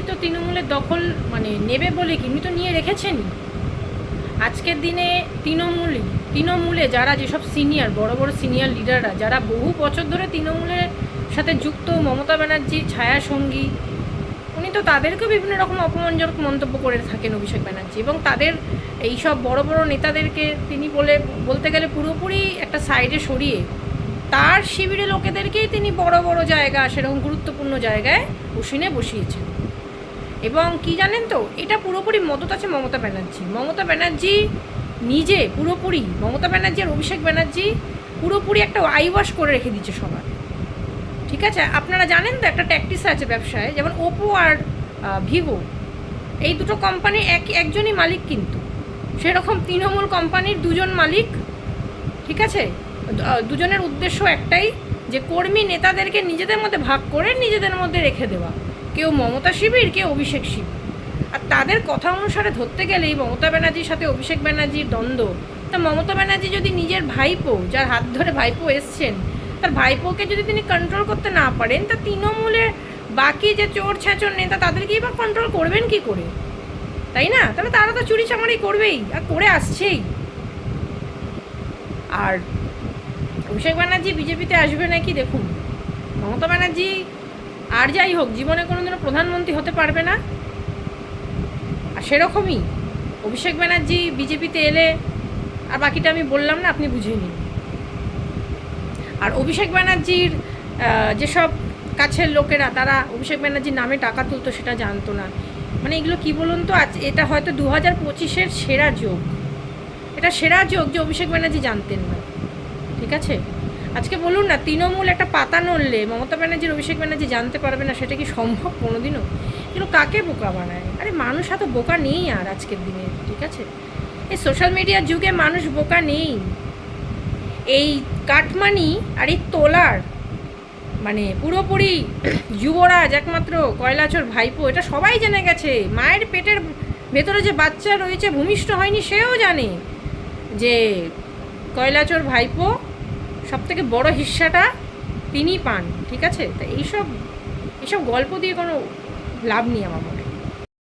ব্যানার্জি তো তৃণমূলের দখল মানে নেবে বলে কি? উনি তো নিয়ে রেখেছেনই। আজকের দিনে তৃণমূলে তৃণমূলে যারা যেসব সিনিয়র বড় বড় সিনিয়র লিডাররা যারা বহু বছর ধরে তৃণমূলের সাথে যুক্ত, মমতা ব্যানার্জির ছায়া সঙ্গী উনি তো তাদেরকেও বিভিন্ন রকম অপমানজনক মন্তব্য করে থাকেন অভিষেক ব্যানার্জি এবং তাদের এই সব বড় বড় নেতাদেরকে তিনি বলে, বলতে গেলে পুরোপুরি একটা সাইডে সরিয়ে তার শিবিরে লোকেদেরকেই তিনি বড় বড় জায়গা, সেরকম গুরুত্বপূর্ণ জায়গায় বসিনে বসিয়েছেন। এবং কি জানেন তো, এটা পুরোপুরি মদত আছে মমতা ব্যানার্জি। মমতা ব্যানার্জি নিজে পুরোপুরি, মমতা ব্যানার্জি আর অভিষেক ব্যানার্জি পুরোপুরি একটা আইওয়াশ করে রেখে দিচ্ছে সবার। ঠিক আছে? আপনারা জানেন তো একটা ট্যাকটিস আছে ব্যবসায়, যেমন ওপো আর ভিভো এই দুটো কোম্পানির এক, একজনই মালিক কিন্তু। সেরকম তৃণমূল কোম্পানির দুজন মালিক, ঠিক আছে? দুজনের উদ্দেশ্য একটাই, যে কর্মী নেতাদেরকে নিজেদের মধ্যে ভাগ করে নিজেদের মধ্যে রেখে দেওয়া। কেউ মমতা শিবির, কেউ অভিষেক শিবির। আর তাদের কথা অনুসারে ধরতে গেলেই মমতা ব্যানার্জির সাথে অভিষেক ব্যানার্জির দ্বন্দ্ব। তা মমতা ব্যানার্জি যদি নিজের ভাইপো, যার হাত ধরে ভাইপো এসছেন, তার ভাইপোকে যদি তিনি কন্ট্রোল করতে না পারেন, তা তৃণমূলের বাকি যে চোর ছ্যাঁচোর নেতা তাদেরকেই বা কন্ট্রোল করবেন কি করে? তাই না? তাহলে তারা তো চুরি চামারি করবেই, আর করে আসছেই। আর অভিষেক ব্যানার্জি বিজেপিতে আসবে নাকি দেখুন। মমতা ব্যানার্জি আর যাই হোক, জীবনে কোনোদিনও প্রধানমন্ত্রী হতে পারবে না। আর সেরকমই অভিষেক ব্যানার্জি বিজেপিতে এলে, আর বাকিটা আমি বললাম না, আপনি বুঝে নিন। আর অভিষেক ব্যানার্জির যেসব কাছের লোকেরা, তারা অভিষেক ব্যানার্জির নামে টাকা তুলতো, সেটা জানতো না। মানে এগুলো কি বলুন তো, আজ এটা হয়তো দু হাজার পঁচিশের সেরা যোগ। এটা সেরা যোগ যে অভিষেক ব্যানার্জি জানতেন না। ঠিক আছে? আজকে বলুন না, তৃণমূল একটা পাতা নড়লে, মমতা ব্যানার্জির, অভিষেক ব্যানার্জি জানতে পারবে না সেটা কি সম্ভব কোনোদিনও? কিন্তু কাকে বোকা বানায়? আরে মানুষ এত বোকা নেই আর আজকের দিনে, ঠিক আছে? এই সোশ্যাল মিডিয়ার যুগে মানুষ বোকা নেই। এই কাটমানি আর এই তোলার মানে পুরোপুরি যুবরাজ একমাত্র কয়লাচর ভাইপো, এটা সবাই জেনে গেছে। মায়ের পেটের ভেতরে যে বাচ্চা রয়েছে, ভূমিষ্ঠ হয়নি, সেও জানে যে কয়লাচর ভাইপো সব থেকে বড় হিস্সাটা তিনি পান, ঠিক আছে? তা এইসব এইসব গল্প দিয়ে কোনো লাভ নেই আমার মনে।